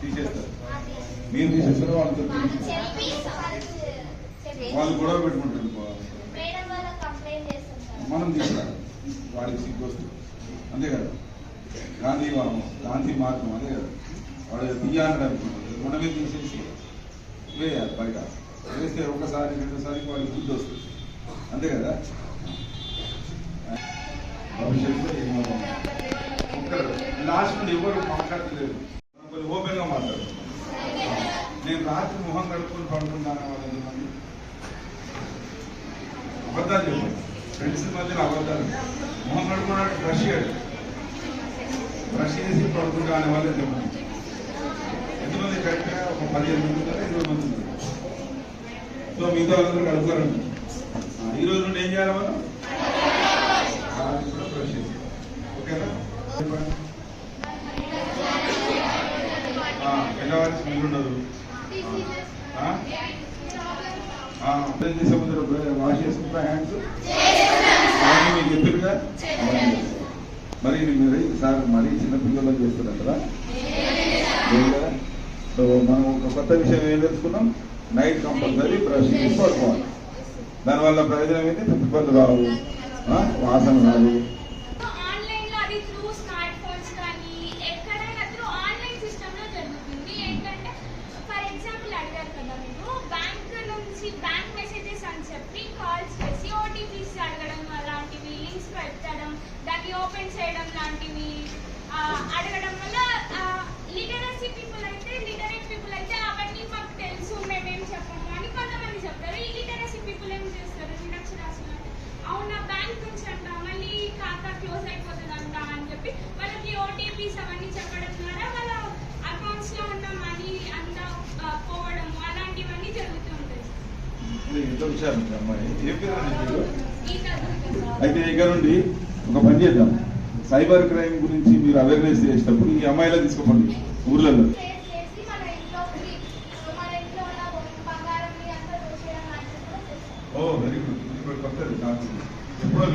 తీసేస్తారు. మీరు తీసేస్తారు వాళ్ళు వాళ్ళు గొడవ పెట్టుకుంటారు మనం తీసుకురా వాడికి సిగ్గు వస్తుంది. అంతే కదా? గాంధీ వామం గాంధీ మార్గం అదే కదా? వాడు తీయాలని అనుకుంటారు మనమే తీసేసి వేయాలి బయట. వేస్తే ఒకసారి రెండోసారి వాడికి బుద్ధి వస్తుంది. అంతే కదా? భవిష్యత్తులో ఏమో లాస్ట్ ఎవరు మాట్లాడలేదు కొంచెం ఓపెన్గా మాట్లాడు నేను రాత్రి మొహం కడుపుకొని పడుకుంటాను వాళ్ళని మంది అబద్ధాలు చెప్పండి ఫ్రెండ్స్ మధ్యన అబద్ధాలు మొహం కడుపుకున్నాడు బ్రష్ చేయడు బ్రష్ చేసి పడుకుంటా అనే వాళ్ళు ఎంతమంది ఎంతమంది కరెక్ట్గా ఒక పదిహేను మంది ఉంటారా ఇరవై మంది ఉంటారు సో మిగతా వాళ్ళందరూ కడుపుకోరండి ఆ, ఈ రోజు నుండి ఏం చేయాలి మనం రాత్రి కూడా బ్రష్ చేసి ఓకేనా చెప్పండి కావాలి తెల్లవారి ఉండదు. చేసే ముందు వాష్ చేసుకుంటా హ్యాండ్స్. మీకు చెప్పారుగా మరి మీరు సార్ మరీ చిన్న పిల్లలు చేస్తున్నారు? కదా? లేదు సో మనం ఒక కొత్త విషయం ఏం తెలుసుకున్నాం? నైట్ కంపల్సరీ బ్రష్ చేసి పడుకోవాలి దానివల్ల ప్రయోజనం ఏంటి? పిప్పలు రావు. వాసన రాదు. బ్యాంక్ మెసేజెస్ అని చెప్పి కాల్స్ చేసి ఓటీపీస్ అడగడం అలాంటివి లింక్స్ పెట్టడం దాన్ని ఓపెన్ చేయడం లాంటివి అడగడం వల్ల లిటరసీ అమ్మాయి. ఏం పేరు అయితే ఇక్కడ నుండి ఒక పని చేద్దాం. సైబర్ క్రైమ్ గురించి మీరు అవేర్నెస్ చేసేటప్పుడు ఈ అమ్మాయిలా తీసుకోండి ఊర్లలో. Oh very good. ఇప్పుడు కొత్తది నాకు ఎప్పుడో